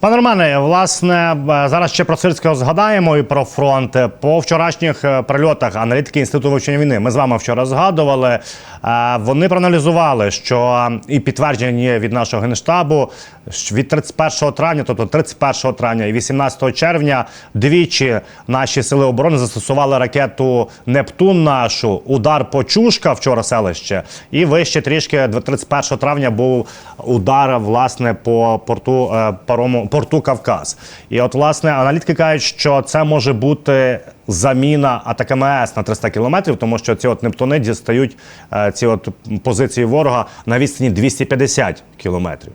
Пане Романе, власне, зараз ще про Сирського згадаємо і про фронт. По вчорашніх е, прильотах аналітики інституту вивчення війни. Ми з вами вчора згадували. е, Вони проаналізували, що е, і підтвердження є від нашого генштабу від 31 травня, тобто 31 травня і 18 червня, двічі наші сили оборони застосували ракету Нептун нашу, удар по Чушка вчора селище, і вище трішки 31 травня був удар власне по порту парому порту Кавказ. І от власне аналітики кажуть, що це може бути заміна АТКМС на 300 кілометрів, тому що ці от Нептуни дістають е, ці от позиції ворога на відстані 250 кілометрів.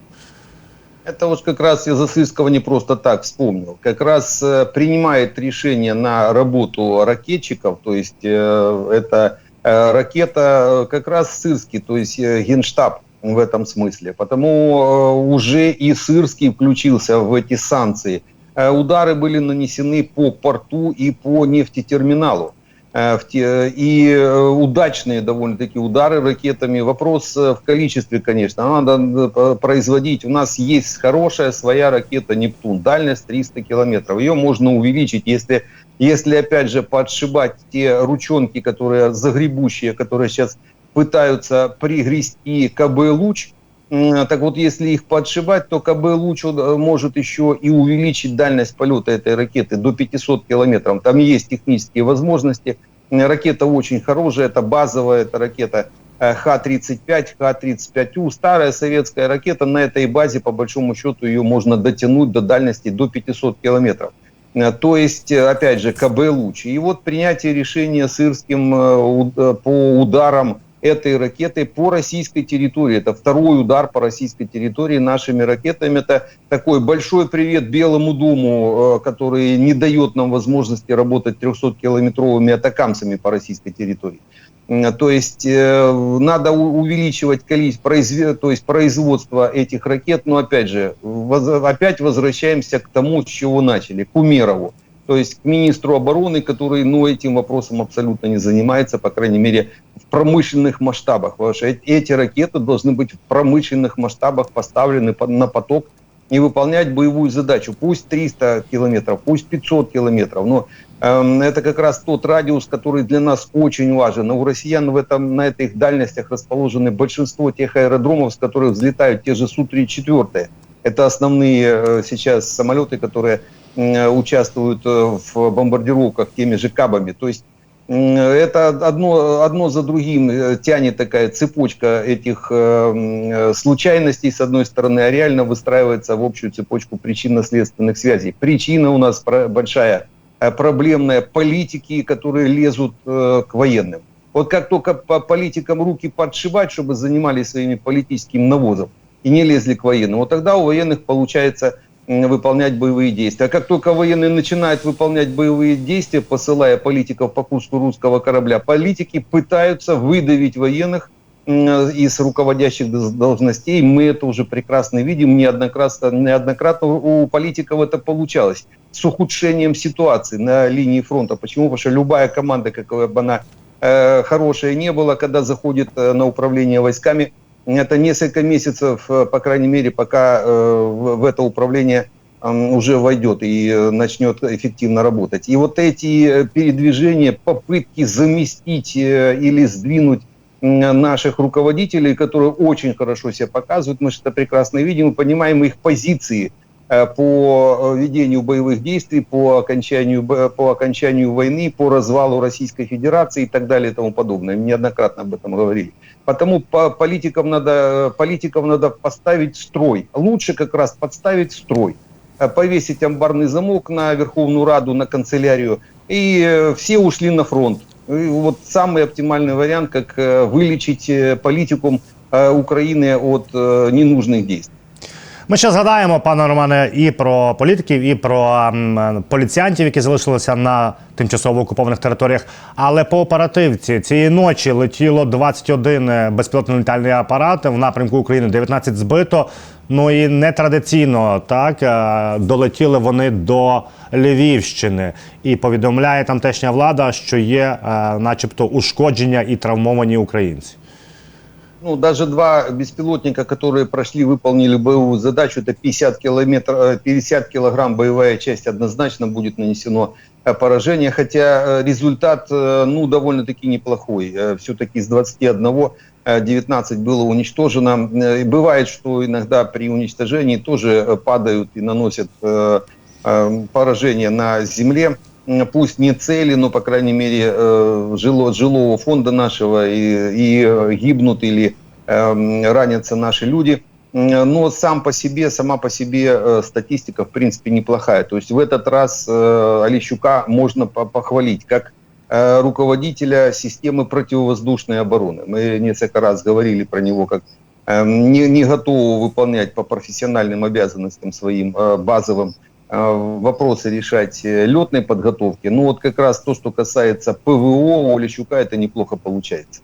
Это вот как раз я Засыльского не просто так вспомнил. Как раз э, принимает решение на работу ракетчиков, то есть э, это э, ракета э, как раз Сырский, то есть э, генштаб в этом смысле. Потому э, уже и Сырский включился в эти санкции. Э, удары были нанесены по порту и по нефтетерминалу. Э, и удачные довольно-таки удары ракетами. Вопрос в количестве, конечно. Надо производить. У нас есть хорошая своя ракета «Нептун». Дальность 300 километров. Ее можно увеличить, если, если опять же, подшибать те ручонки, которые загребущие, которые сейчас пытаются пригрести КБ «Луч», М, так вот, если их подшибать, то КБ «Луч» э, может еще и увеличить дальность полета этой ракеты до 500 километров. Там есть технические возможности. Ракета очень хорошая, это базовая, это ракета э, Х-35, Х-35У. Старая советская ракета, на этой базе, по большому счету, ее можно дотянуть до дальности до 500 километров. Э, То есть, э, опять же, КБ «Луч». И вот принятие решения Сырским э, у- э, по ударам этой ракеты по российской территории. Это второй удар по российской территории нашими ракетами. Это такой большой привет Белому дому, э, который не дает нам возможности работать 300-километровыми атакамсами по российской территории. То есть э, надо увеличивать количество, произве- то есть производство этих ракет, но опять же, воз- опять возвращаемся к тому, с чего начали, к Умерову. То есть к министру обороны, который ну, этим вопросом абсолютно не занимается, по крайней мере, в промышленных масштабах. Потому что эти ракеты должны быть в промышленных масштабах поставлены по- на поток и выполнять боевую задачу. Пусть 300 километров, пусть 500 километров, но эм, это как раз тот радиус, который для нас очень важен. Но у россиян в этом, на этих дальностях расположены большинство тех аэродромов, с которых взлетают те же Су-34. Это основные э, сейчас самолеты, которые участвуют э, в бомбардировках теми же кабами. То есть это одно, одно за другим э, тянет такая цепочка этих э, э, случайностей, с одной стороны, а реально выстраивается в общую цепочку причинно-следственных связей. Причина у нас большая, э, проблемная, политики, которые лезут э, к военным. Вот как только по политикам руки подшивать, чтобы занимались своими политическим навозом и не лезли к военным, вот тогда у военных получается выполнять боевые действия. А как только военные начинают выполнять боевые действия, посылая политиков по курсу русского корабля, политики пытаются выдавить военных из руководящих должностей. Мы это уже прекрасно видим. Неоднократно, неоднократно у политиков это получалось. С ухудшением ситуации на линии фронта. Почему? Потому что любая команда, какая бы она э, хорошая не была, когда заходит э, на управление войсками, это несколько месяцев, э, по крайней мере, пока э, в, это управление уже войдет и э, начнет эффективно работать. И вот эти передвижения, попытки заместить или сдвинуть наших руководителей, которые очень хорошо себя показывают, мы же это прекрасно видим и понимаем их позиции по э, ведению боевых действий, по окончанию, по окончанию войны, по развалу Российской Федерации и так далее и тому подобное. Неоднократно об этом говорили. Потому по политикам надо, политиков надо поставить строй. Лучше как раз подставить строй. Э, Повесить амбарный замок на Верховную Раду, на канцелярию. И э, все ушли на фронт. И вот самый оптимальный вариант, как э, вылечить э, политикум э, Украины от э, ненужных действий. Ми ще згадаємо, пане Романе, і про політиків, і про поліціянтів, які залишилися на тимчасово окупованих територіях. Але по оперативці цієї ночі летіло 21 безпілотний літальний апарат в напрямку України, 19 збито. Ну і нетрадиційно так е, долетіли вони до Львівщини. І повідомляє тамтешня влада, що є, е, начебто, ушкодження і травмовані українці. Ну, даже два беспилотника, которые прошли, выполнили боевую задачу, это 50, километр, э, 50 килограмм боевая часть, однозначно будет нанесено э, поражение, хотя э, результат, э, ну, довольно-таки неплохой. Э, Все-таки из 21 э, 19 было уничтожено. Э, Бывает, что иногда при уничтожении тоже э, падают и наносят э, э, поражение на земле. Пусть не цели, но, по крайней мере, э, жило- жилого фонда нашего и, и, э, гибнут или эм, ранятся наши люди. Но сам по себе, сама по себе э, статистика, в принципе, неплохая. То есть в этот раз Олещука можно по- похвалить как руководителя системы противовоздушной обороны. Мы несколько раз говорили про него как э, не, не готового выполнять по профессиональным обязанностям своим базовым вопросы решать э, летной подготовки. Ну вот как раз то, что касается ПВО у Олещука, это неплохо получается.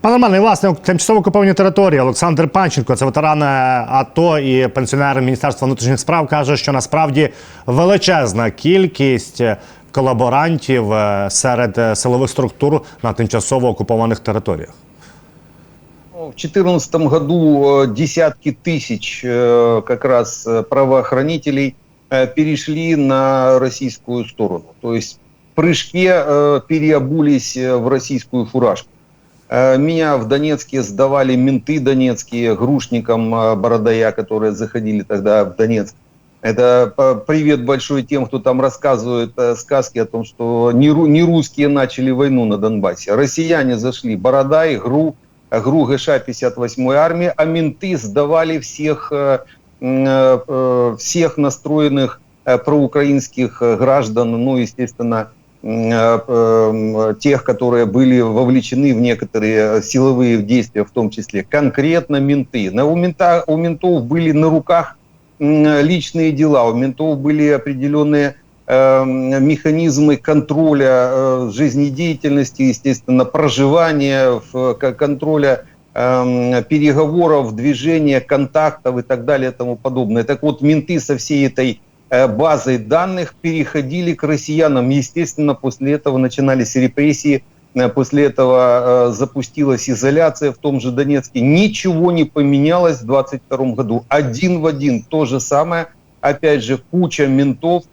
Пане Романе, і, власне, тимчасово окуповані території Олександр Панченко, це ветеран е, АТО і пенсіонер Міністерства внутрішніх справ, каже, що насправді величезна кількість е, колаборантів е, серед е, силових структур на тимчасово окупованих територіях. Ну, В 2014 году э, десятки тысяч э, как раз э, правоохранителей э, перешли на российскую сторону. То есть в прыжке э, переобулись э, в российскую фуражку. Э, Меня в Донецке сдавали менты донецкие грушникам э, Бородая, которые заходили тогда в Донецк. Это привет большой тем, кто там рассказывает э, сказки о том, что не, ру- не русские начали войну на Донбассе. Россияне зашли, Бородай, ГРУ, ГРУ ГШ 58-й армии, а менты сдавали всех, э, э, всех настроенных э, проукраинских э, граждан, ну, естественно, э, э, тех, которые были вовлечены в некоторые силовые действия, в том числе конкретно менты. У, мента, у ментов были на руках личные дела, у ментов были определенные э, механизмы контроля э, жизнедеятельности, естественно, проживания, контроля эм, переговоров, движения, контактов и так далее и тому подобное. Так вот, менты со всей этой э, базой данных переходили к россиянам. Естественно, после этого начинались репрессии, э, после этого э, запустилась изоляция в том же Донецке. Ничего не поменялось в 22 году. Один в один то же самое. Опять же, куча ментов,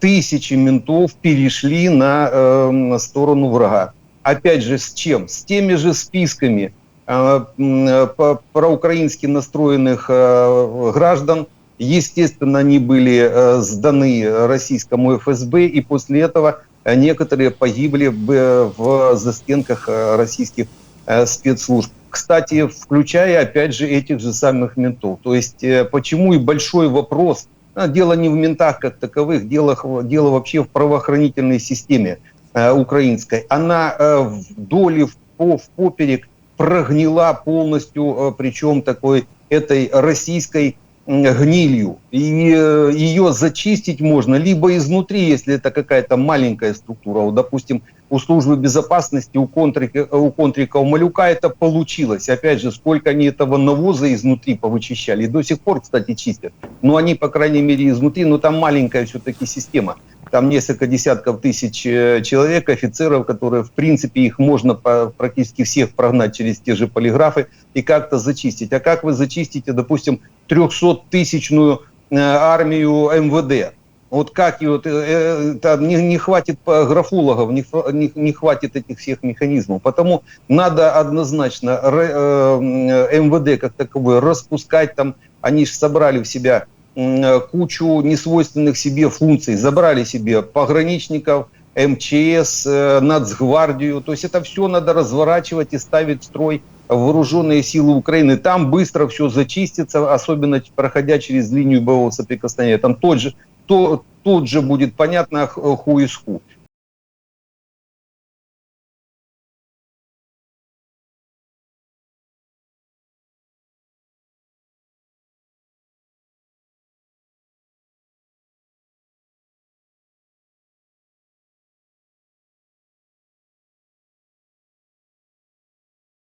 тысячи ментов перешли на э, сторону врага. Опять же, с чем? С теми же списками проукраински настроенных э, граждан. Естественно, они были э, сданы российскому ФСБ, и после этого э, некоторые погибли в, в застенках э, российских э, спецслужб. Кстати, включая, опять же, этих же самых ментов. То есть, э, почему и большой вопрос, а, дело не в ментах как таковых, дело, дело вообще в правоохранительной системе э, украинской. Она э, вдоль и в, в поперек прогнила полностью, э, причем такой этой российской гнилью. И э, ее зачистить можно либо изнутри, если это какая-то маленькая структура. Вот, допустим, у службы безопасности, у контрика, у контрика, у Малюка это получилось. Опять же, сколько они этого навоза изнутри повычищали. И до сих пор, кстати, чистят. Но они, по крайней мере, изнутри, но там маленькая все-таки система. Там несколько десятков тысяч э, человек, офицеров, которые, в принципе, их можно практически всех прогнать через те же полиграфы и как-то зачистить. А как вы зачистите, допустим, 300-тысячную э, армию МВД? Вот как ее, э, э, там не, не хватит графологов, не, не, не хватит этих всех механизмов. Потому надо однозначно МВД как таковое распускать там. Они же собрали в себя кучу несвойственных себе функций, забрали себе пограничников, МЧС, э, Нацгвардию. То есть это все надо разворачивать и ставить в строй вооруженные силы Украины. Там быстро все зачистится, особенно проходя через линию боевого соприкосновения. Там тот же, то, тут же будет понятно ху из ху.